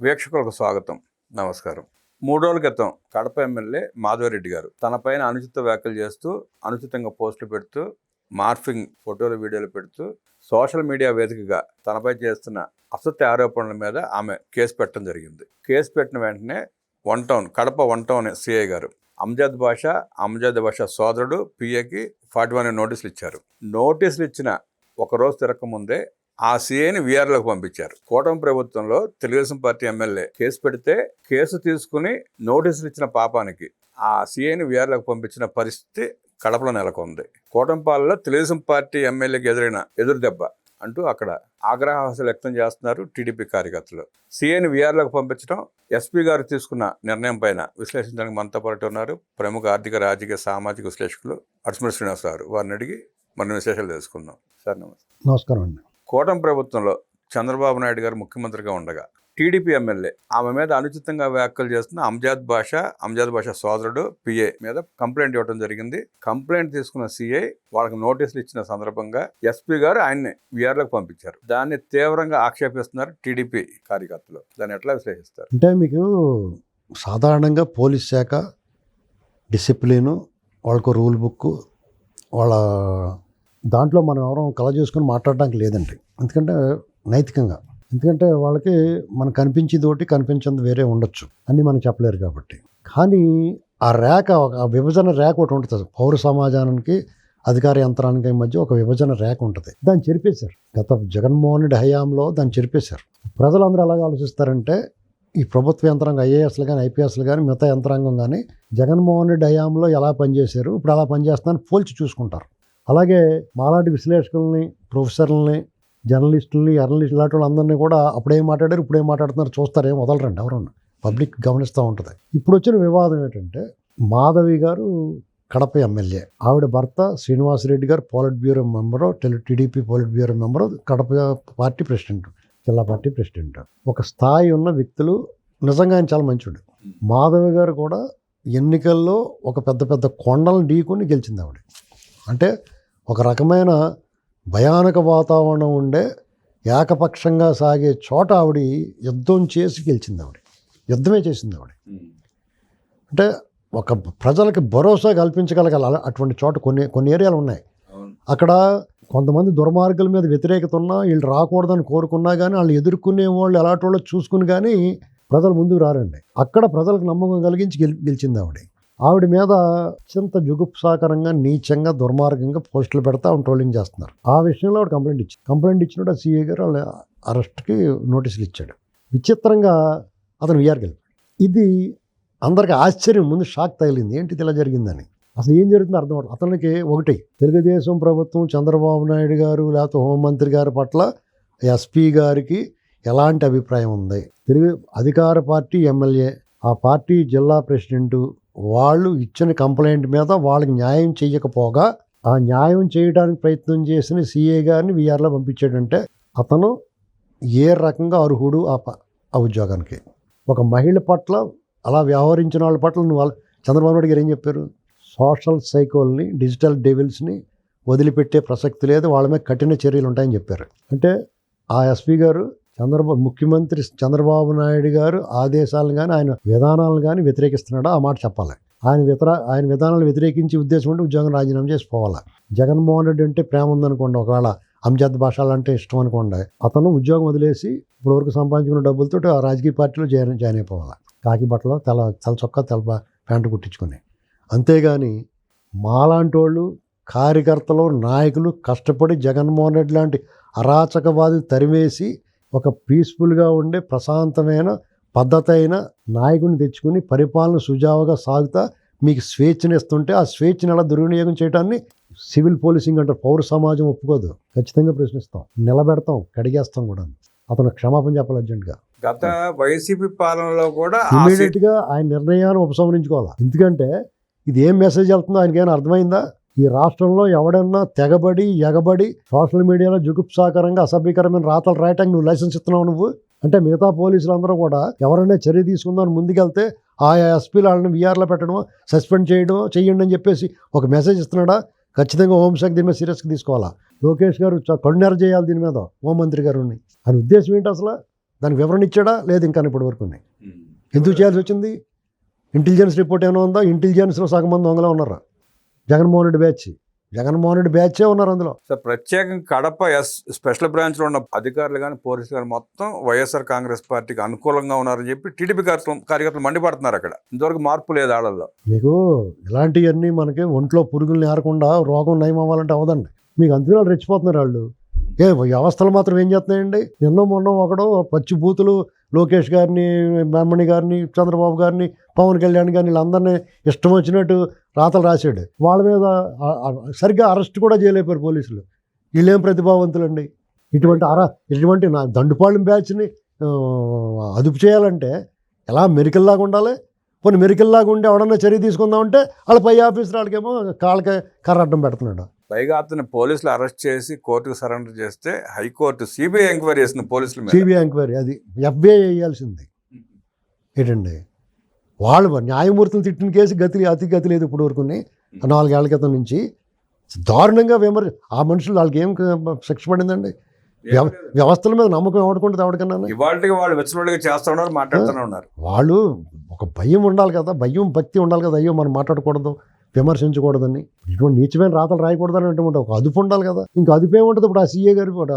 వీక్షకులకు స్వాగతం. నమస్కారం. మూడు రోజుల క్రితం కడప ఎమ్మెల్యే మాధవరెడ్డి గారు తన పైన అనుచిత వ్యాఖ్యలు చేస్తూ అనుచితంగా పోస్టులు పెడుతూ మార్ఫింగ్ ఫోటోలు వీడియోలు పెడుతూ సోషల్ మీడియా వేదికగా తనపై చేస్తున్న అసత్య ఆరోపణల మీద ఆమె కేసు పెట్టడం జరిగింది. కేసు పెట్టిన వెంటనే one town Kadapa one town CI గారు అమ్జాద్ భాష అమ్జాద్ భాష సోదరుడు పిఏకి ఫార్టీ వన్ నోటీసులు ఇచ్చారు. నోటీసులు ఇచ్చిన ఒక రోజు తిరగకముందే ఆ సీఐని వీఆర్లకు పంపించారు. కూటమి ప్రభుత్వంలో తెలుగుదేశం పార్టీ ఎమ్మెల్యే కేసు పెడితే కేసు తీసుకుని నోటీసులు ఇచ్చిన పాపానికి ఆ సీఐని వీఆర్లకు పంపించిన పరిస్థితి కడపలో నెలకొంది. కూటంపాలలో తెలుగుదేశం పార్టీ ఎమ్మెల్యేకి ఎదురైన ఎదురు దెబ్బ అంటూ అక్కడ ఆగ్రహాసలు వ్యక్తం చేస్తున్నారు టీడీపీ కార్యకర్తలు. సీఐని వీఆర్లకు పంపించడం ఎస్పీ గారు తీసుకున్న నిర్ణయం పైన విశ్లేషించడానికి మనతో పాటు ఉన్నారు ప్రముఖ ఆర్థిక రాజకీయ సామాజిక విశ్లేషకులు అర్స్మర్ శ్రీనివాస్ గారు. వారిని అడిగి మనం విశేషాలు తెలుసుకుందాం. సార్ నమస్తే. నమస్కారం అండి. కూటమి ప్రభుత్వంలో చంద్రబాబు నాయుడు గారు ముఖ్యమంత్రిగా ఉండగా టీడీపీ ఎమ్మెల్యే ఆమె మీద అనుచితంగా వ్యాఖ్యలు చేస్తున్న అంజాద్ భాష అంజాద్ భాష సోదరుడు పిఏ మీద కంప్లైంట్ ఇవ్వడం జరిగింది. కంప్లైంట్ తీసుకున్న సిఐ వాళ్ళకి నోటీసులు ఇచ్చిన సందర్భంగా ఎస్పీ గారు ఆయన్ని విఆర్లకు పంపించారు. దాన్ని తీవ్రంగా ఆక్షేపిస్తున్నారు టీడీపీ కార్యకర్తలు. దాన్ని ఎట్లా విశ్లేషిస్తారు? అంటే మీకు సాధారణంగా పోలీస్ శాఖ డిసిప్లిను వాళ్ళకు రూల్ బుక్ వాళ్ళ దాంట్లో మనం ఎవరో కల చేసుకుని మాట్లాడడానికి లేదండి. ఎందుకంటే నైతికంగా. ఎందుకంటే వాళ్ళకి మనకు కనిపించేది ఒకటి కనిపించింది వేరే ఉండొచ్చు. అన్నీ మనం చెప్పలేరు కాబట్టి. కానీ ఆ రేఖ ఒక ఆ విభజన రేఖ ఒకటి ఉంటుంది పౌర సమాజానికి అధికార యంత్రానికి మధ్య ఒక విభజన రేఖ ఉంటుంది. దాన్ని చెరిపేశారు. గత జగన్మోహన్ రెడ్డి హయాంలో దాన్ని చెరిపేశారు. ప్రజలందరూ ఎలాగ ఆలోచిస్తారంటే ఈ ప్రభుత్వ యంత్రాంగం ఐఏఎస్లు కానీ ఐపీఎస్లు కానీ మిగతా యంత్రాంగం కానీ జగన్మోహన్ రెడ్డి హయాంలో ఎలా పనిచేశారు ఇప్పుడు ఎలా పనిచేస్తున్నారని పోల్చి చూసుకుంటారు. అలాగే మాలాంటి విశ్లేషకుల్ని ప్రొఫెసర్లని జర్నలిస్టుల్ని జర్నలిస్ట్ ఇలాంటి వాళ్ళందరినీ కూడా అప్పుడేం మాట్లాడారు ఇప్పుడేం మాట్లాడుతున్నారు చూస్తారు ఏం వదలరండి ఎవరన్నా. పబ్లిక్ గమనిస్తూ ఉంటుంది. ఇప్పుడు వచ్చిన వివాదం ఏంటంటే మాధవి గారు కడప ఎమ్మెల్యే ఆవిడ భర్త శ్రీనివాసరెడ్డి గారు polit bureau member tele TDP polit bureau member Kadapa party president జిల్లా పార్టీ ప్రెసిడెంట్. ఒక స్థాయి ఉన్న వ్యక్తులు నిజంగా ఆయన చాలా మంచివాడు మాధవి గారు కూడా ఎన్నికల్లో ఒక పెద్ద పెద్ద కొండలను ఢీకొని గెలిచింది ఆవిడ అంటే ఒక రకమైన భయానక వాతావరణం ఉండే ఏకపక్షంగా సాగే చోట ఆవిడ యుద్ధం చేసి గెలిచింది ఆవిడ. యుద్ధమే చేసింది ఆవిడ. అంటే ఒక ప్రజలకి భరోసా కల్పించగలగాలి అటువంటి చోట కొన్ని కొన్ని ఏరియాలు ఉన్నాయి. అక్కడ కొంతమంది దుర్మార్గుల మీద వ్యతిరేకత ఉన్నా వీళ్ళు రాకూడదని కోరుకున్నా కానీ వాళ్ళు ఎదుర్కొనే వాళ్ళు ఎలాంటి వాళ్ళు చూసుకుని కానీ ప్రజలు ముందుకు రారండి. అక్కడ ప్రజలకు నమ్మకం కలిగించి గెలి గెలిచింది ఆవిడ. ఆవిడ మీద అత్యంత జుగుప్సాకరంగా నీచంగా దుర్మార్గంగా పోస్టులు పెడతా ఆవిడ ట్రోలింగ్ చేస్తున్నారు. ఆ విషయంలో ఆవిడ కంప్లైంట్ ఇచ్చింది. కంప్లైంట్ ఇచ్చినప్పుడు ఆ సీఏ గారు వాళ్ళ అరెస్ట్కి నోటీసులు ఇచ్చాడు. విచిత్రంగా అతను విఆర్ గెలిపాడు ఇది అందరికి ఆశ్చర్యం. ముందు షాక్ తగిలింది. ఏంటి ఇలా జరిగిందని? అసలు ఏం జరుగుతుందో అర్థం అవ్వట్లేదు. అతనికి ఒకటి తెలుగుదేశం ప్రభుత్వం చంద్రబాబు నాయుడు గారు లేకపోతే హోంమంత్రి గారి పట్ల ఎస్పీ గారికి ఎలాంటి అభిప్రాయం ఉంది? తెలుగు అధికార పార్టీ ఎమ్మెల్యే ఆ పార్టీ జిల్లా ప్రెసిడెంటు వాళ్ళు ఇచ్చిన కంప్లైంట్ మీద వాళ్ళకి న్యాయం చేయకపోగా ఆ న్యాయం చేయడానికి ప్రయత్నం చేసిన సిఏ గారిని వీఆర్లో పంపించాడంటే అతను ఏ రకంగా అర్హుడు ఆ ప- ఆ ఉద్యోగానికి? ఒక మహిళ పట్ల అలా వ్యవహరించిన వాళ్ళ పట్ల నువ్వు వాళ్ళ- చంద్రబాబు నాయుడు గారు ఏం చెప్పారు? సోషల్ సైకోల్ని డిజిటల్ డెవిల్స్ని వదిలిపెట్టే ప్రసక్తి లేదు వాళ్ళ మీద కఠిన చర్యలు ఉంటాయని చెప్పారు. అంటే ఆ ఎస్పీ గారు చంద్రబాబు ముఖ్యమంత్రి చంద్రబాబు నాయుడు గారు ఆదేశాలను కానీ ఆయన విధానాలను కానీ వ్యతిరేకిస్తున్నాడా? ఆ మాట చెప్పాలి. ఆయన వితర ఆయన విధానాలు వ్యతిరేకించి ఉద్దేశం ఉంటే ఉద్యోగం రాజీనామా చేసిపోవాలి జగన్మోహన్ రెడ్డి అంటే ప్రేమ ఉందనుకోండి ఒకవేళ అంజద్ భాషలు అంటే ఇష్టం అనుకోండి అతను ఉద్యోగం వదిలేసి ఇప్పుడు సంపాదించుకున్న డబ్బులతో ఆ రాజకీయ పార్టీలో జాయిన్ జాయిన్ అయిపోవాలి? కాకి బట్టలో తల తల చొక్కా తల ప్యాంటు కుట్టించుకుని. అంతేగాని మాలాంటి వాళ్ళు కార్యకర్తలు నాయకులు కష్టపడి జగన్మోహన్ రెడ్డి లాంటి అరాచకవాదులు తరివేసి ఒక పీస్ఫుల్గా ఉండే ప్రశాంతమైన పద్ధతి అయిన నాయకుని తెచ్చుకుని పరిపాలన సుజావుగా సాగుతా మీకు స్వేచ్ఛనిస్తుంటే ఆ స్వేచ్ఛను ఎలా దుర్వినియోగం చేయడాన్ని సివిల్ పోలీసింగ్ అంటారు. పౌర సమాజం ఒప్పుకోదు. ఖచ్చితంగా ప్రశ్నిస్తాం. నిలబెడతాం. కడిగేస్తాం కూడా. అతను క్షమాపణ చెప్పాలి అర్జెంటుగా. గత వైసీపీ పాలనలో కూడా ఆ ఇమీడియట్గా ఆయన నిర్ణయాన్ని ఉపసంహరించుకోవాలి? ఎందుకంటే ఇది ఏం మెసేజ్ వెళ్తుందో ఆయనకి ఏమైనా అర్థమైందా? ఈ రాష్ట్రంలో ఎవడన్నా తెగబడి ఎగబడి సోషల్ మీడియాలో జుగుప్సాకరంగా అసభ్యకరమైన రాతలు రాయటానికి నువ్వు లైసెన్స్ ఇస్తున్నావు నువ్వు? అంటే మిగతా పోలీసులు అందరూ కూడా ఎవరైనా చర్య తీసుకుందామని ముందుకెళ్తే ఆయా ఎస్పీలు వాళ్ళని వీఆర్లో పెట్టడమో సస్పెండ్ చేయడమో చెయ్యండి అని చెప్పేసి ఒక మెసేజ్ ఇస్తున్నాడా? ఖచ్చితంగా హోంశాఖ దీని మీద సీరియస్గా తీసుకోవాలా? లోకేష్ గారు కన్నునెర చేయాలి దీని మీద హోంమంత్రి గారు అని ఉద్దేశం ఏంటి అసలు? దానికి వివరణ ఇచ్చాడా? లేదు ఇంకా ఇప్పటి వరకు ఎందుకు చేయాల్సి వచ్చింది? ఇంటెలిజెన్స్ రిపోర్ట్ ఏమైనా ఉందా? ఇంటెలిజెన్స్లో సగం మంది దొంగలే ఉన్నారు? జగన్మోహన్ రెడ్డి బ్యాచ్. జగన్మోహన్ రెడ్డి బ్యాచే ఉన్నారు అందులో. సో ప్రత్యేకంగా కడప ఎస్ స్పెషల్ బ్రాంచ్లో ఉన్న అధికారులు కానీ పోలీసులు కానీ మొత్తం వైఎస్ఆర్ కాంగ్రెస్ పార్టీకి అనుకూలంగా ఉన్నారని చెప్పి టీడీపీ కార్యకర్తలు మండిపడుతున్నారు అక్కడ. ఇంతవరకు మార్పు లేదు ఆడల్లో మీకు ఇలాంటివన్నీ మనకి ఒంట్లో పురుగులు నేరకుండా రోగం నయం అవ్వాలంటే అవదండి. మీకు వాళ్ళు రెచ్చిపోతున్నారు వాళ్ళు ఏ వ్యవస్థలు మాత్రం ఏం చేస్తున్నాయండి? నిన్న మొన్న ఒకడు పచ్చి బూతులు లోకేష్ గారిని బ్రహ్మణి గారిని చంద్రబాబు గారిని పవన్ కళ్యాణ్ గారిని వీళ్ళందరినీ ఇష్టం వచ్చినట్టు రాతలు రాశాడు. వాళ్ళ మీద సరిగ్గా అరెస్ట్ కూడా చేయలేపారు పోలీసులు. వీళ్ళేం ప్రతిభావంతులండి? ఇటువంటి అర ఇటువంటి నా దండుపాళెం బ్యాచ్ని అదుపు చేయాలంటే ఎలా మెరికల్లాగా ఉండాలి? కొన్ని మెరికల్లాగా ఉండి ఎవడన్నా చర్య తీసుకుందామంటే వాళ్ళ పై ఆఫీసర్ వాళ్ళకేమో కాళ్ళకి కర్ర అడ్డం పెడుతున్నాడు. పైగా అతను పోలీసులు అరెస్ట్ చేసి కోర్టుకు సరెండర్ చేస్తే హైకోర్టు సిబిఐ ఎంక్వైరీ చేసిన పోలీసుల సిబిఐ ఎంక్వైరీ అది ఎఫ్బిఐ వేయాల్సింది. ఏంటండి? వాళ్ళు న్యాయమూర్తులు తిట్టిన కేసు గతి అతి గతి లేదు ఇప్పుడు వరకు నాలుగేళ్ళ క్రితం నుంచి. దారుణంగా విమర్ ఆ మనుషులు వాళ్ళకి ఏం శిక్ష పడిందండి? వ్యవ- వ్యవస్థల మీద నమ్మకం ఎవడుకుంటుంది ఎవరికన్నా ఇవాళకి వాళ్ళు వెచ్చలుడిగా చేస్తా ఉన్నారు మాట్లాడుతూనే ఉన్నారు వాళ్ళు ఒక భయం ఉండాలి కదా భయం భక్తి ఉండాలి కదా అయ్యో మనం మాట్లాడకూడదు. విమర్శించకూడదని. ఇటువంటి నీచమైన రాతలు రాయకూడదని అంటే ఒక అదుపు ఉండాలి కదా. ఇంకా అదుపు ఏముంటుంది ఇప్పుడు ఆ సీఏ గారు కూడా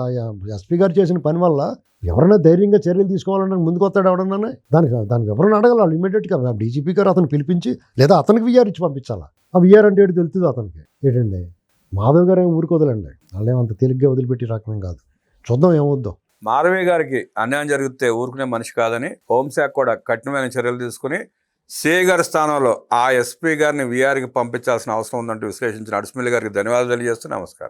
ఎస్పీ గారు చేసిన పని వల్ల ఎవరైనా ధైర్యంగా చర్యలు తీసుకోవాలని ముందుకు వస్తాడు ఎవడన్నా దానికి దానికి ఎవరైనా అడగాలి ఇమీడియట్గా డీజీపీ గారు అతను పిలిపించి లేదా అతనికి విఆర్ ఇచ్చి పంపించాలా? ఆ విఆర్ అంటే ఏంటి తెలుస్తుంది అతనికి? ఏంటండి? మాధవ్ గారు ఏమి ఊరుకోదలండి. వాళ్ళు ఏమంత తేలిగ్గా వదిలిపెట్టి రకం కాదు. చూద్దాం ఏమవుద్దాం. మాధవి గారికి అన్యాయం జరిగితే ఊరుకునే మనిషి కాదని హోంశాఖ కూడా కఠినమైన చర్యలు తీసుకుని సిఐ గారి స్థానంలో ఆ ఎస్పీ గారిని వీఆర్కి పంపించాల్సిన అవసరం ఉందంటూ విశ్లేషించిన అడుసుమిల్లి గారికి ధన్యవాదాలు తెలియజేస్తూ నమస్కారం.